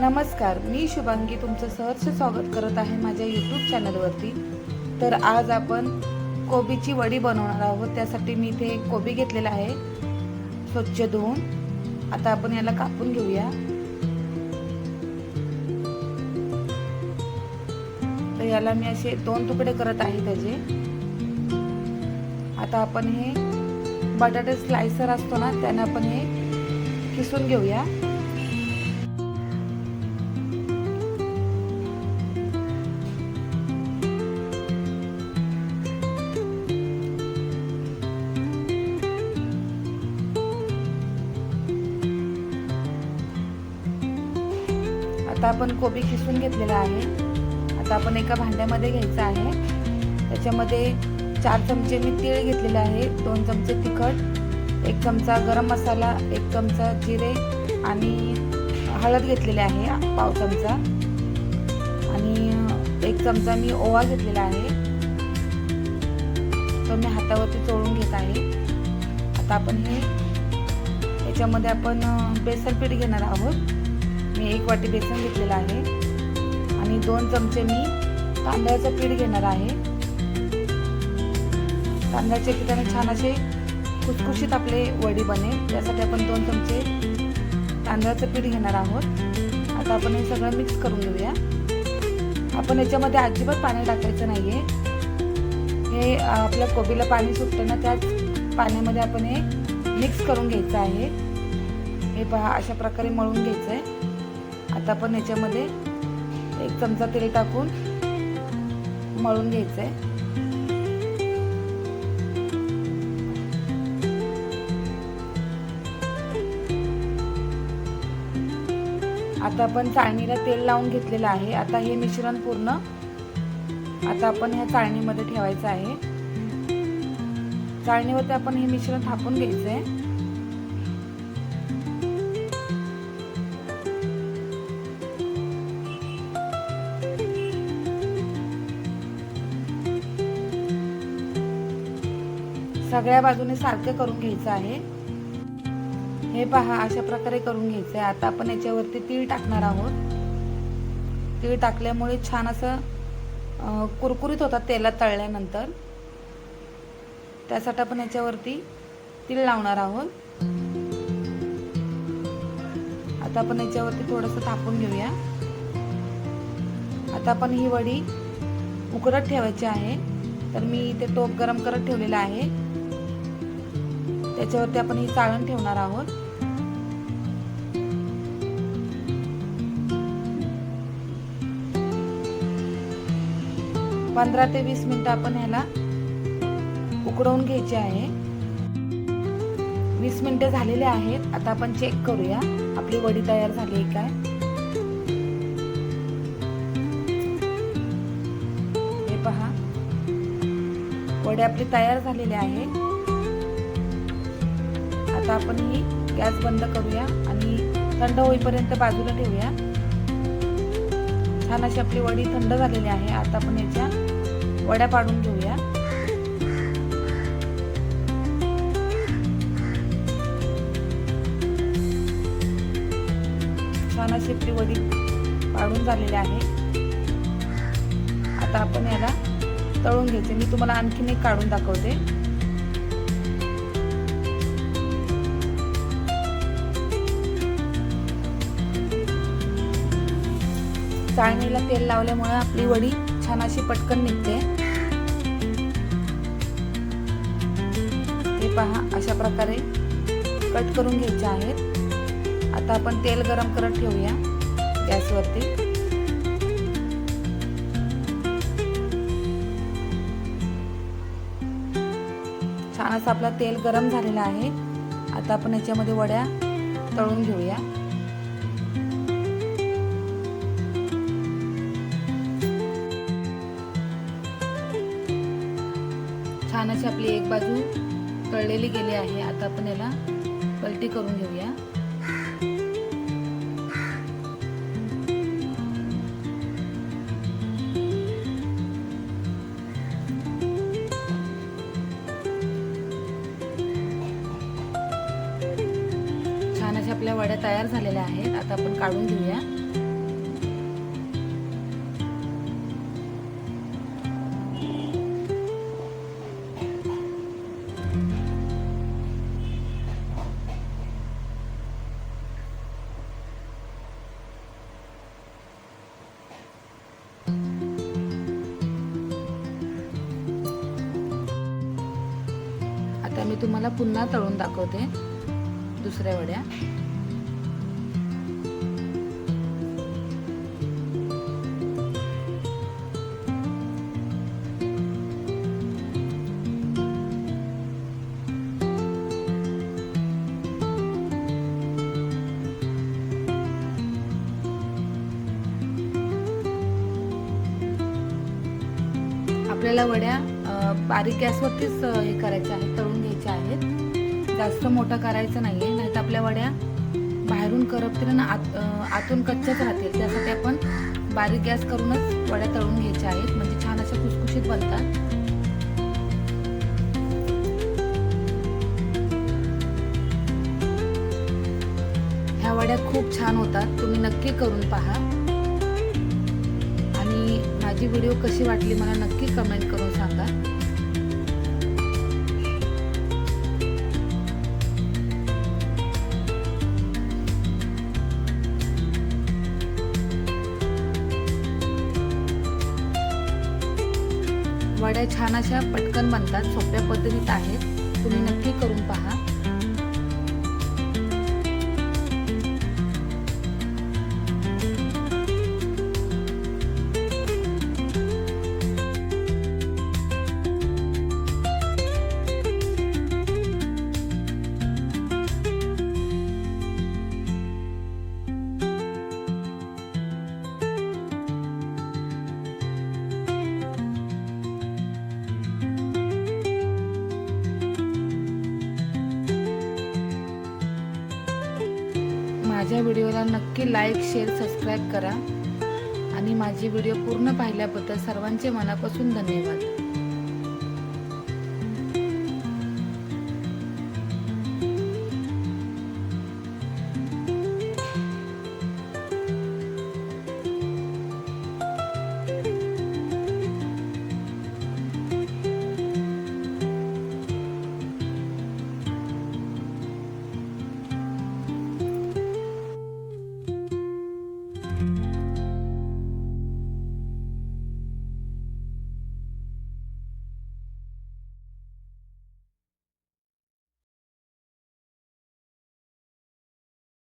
नमस्कार मी शुभांगी तुमचं सहर्ष स्वागत करत आहे माझ्या यूट्यूब चॅनलवरती तर आज आपण कोबीची वडी बनवणार आहोत त्यासाठी मी इथे कोबी घेतलेला आहे. स्वच्छ धुवून. आता आपण याला कापून घेऊया. तर याला मी असे दोन तुकडे करत आहे त्याचे. आता आपण हे बटाटे स्लायसर असतो ना त्याने आपण हे किसून घेऊया. आता आपण कोबी किसून घेतलेला आहे. आता आपण एका भांड्यामध्ये घ्यायचं आहे. त्याच्यामध्ये चार चमचे मी तीळ घेतलेले आहे. दोन चमचे तिखट एक चमचा गरम मसाला एक चमचा जिरे आणि हळद घेतलेली आहे पाव चमचा. आणि एक चमचा मी ओवा घेतलेला आहे. तो मी हातावरती चोळून घेत आहे. आता आपण हे याच्यामध्ये आपण बेसन पीठ घेणार आहोत. मी एक वाटी बेसन घेतलेलं आहे. आणि दोन चमचे मी तांदळाचं पीठ घेणार आहे. तांदळाच्या पिठाने छान असे खुसखुशीत आपले वडी बनेल त्यासाठी आपण दोन चमचे तांदळाचं पीठ घेणार आहोत. आता आपण हे सगळं मिक्स करून घेऊया. आपण याच्यामध्ये अजिबात पाणी टाकायचं नाही आहे हे आपल्या कोबीला पाणी सुटतं ना त्याच पाण्यामध्ये आपण हे मिक्स करून घ्यायचं आहे. हे पहा अशा प्रकारे मळून घ्यायचं आहे आता आपण याच्यामध्ये एक चमचा तेल टाकून मळून घ्यायचं आहे आता आपण चाळणीला तेल लावून घेतलेलं आहे. आता हे मिश्रण पूर्ण आता आपण ह्या चाळणीमध्ये ठेवायचं आहे. चाळणीवरती आपण हे मिश्रण थापून घ्यायचं आहे सगळ्या बाजूने सारखं करून घ्यायचं आहे. हे पहा अशा प्रकारे करून घ्यायचं आहे आता आपण याच्यावरती तीळ टाकणार आहोत. तीळ टाकल्यामुळे छान असं कुरकुरीत होतात तेलात तळल्यानंतर. त्यासाठी आपण याच्यावरती तीळ लावणार आहोत. आता आपण याच्यावरती थोडंसं तापून घेऊया. आता आपण ही वडी उकडत ठेवायची आहे. तर मी इथे टोप गरम करत ठेवलेला आहे. त्याच्यावरती आपण ही चाळण ठेवणार आहोत. पंधरा ते वीस मिनिटं आपण ह्याला उकडवून घ्यायचे आहे. वीस मिनिटं झालेले आहेत. आता आपण चेक करूया. आपली वडी तयार झाली आहे काय? हे पहा. वडे आपली तयार झालेले आहे आता आपण ही गॅस बंद करूया आणि थंड होईपर्यंत बाजूला ठेवूया. छान अशी आपली वडी थंड झालेली आहे. आता आपण याच्या वड्या पाडून घेऊया. छान अशी आपली वडी पाडून झालेली आहे. आता आपण याला तळून घ्यायचे. मी तुम्हाला आणखीन एक काढून दाखवते. चाळणीला तेल लावल्यामुळे आपली वडी छान अशी पटकन निघते. हे पहा अशा प्रकारे कट करून घ्यायचे आहेत. आता आपण तेल गरम करत ठेवूया गॅसवरती. छान असं आपला तेल गरम झालेला आहे. आता आपण याच्यामध्ये वड्या तळून घेऊया. छान अशी आपली एक बाजू तळलेली गेली आहे. आता आपण याला पलटी करून घेऊया. छान अशा आपल्या वड्या तयार झालेल्या आहेत. आता आपण काढून घेऊया. मी तुम्हाला पुन्हा तळून दाखवते. दुसऱ्या वड्या. आपल्याला वड्या बारीक गॅसवरतीच हे करायचे आहेत तळून घ्यायचे आहेत. जास्त मोठं करायचं नाही आहे नाही तर आपल्या वड्या बाहेरून करपतील आणि आत आतून कच्च्याच राहतील. त्यासाठी आपण बारीक गॅस करूनच वड्या तळून घ्यायच्या आहेत. म्हणजे छान अशा खुसखुशीत बनतात. ह्या वड्या खूप छान होतात. तुम्ही नक्की करून पहा. आणि माझी व्हिडिओ कशी वाटली मला नक्की कमेंट करून सांगा. वड्या छान अशा पटकन बनतात सोप्या पद्धतीत आहेत. तुम्ही नक्की माझ्या व्हिडिओला नक्की लाईक शेअर सबस्क्राईब करा. आणि माझी व्हिडिओ पूर्ण पाहिल्याबद्दल सर्वांचे मनापासून धन्यवाद.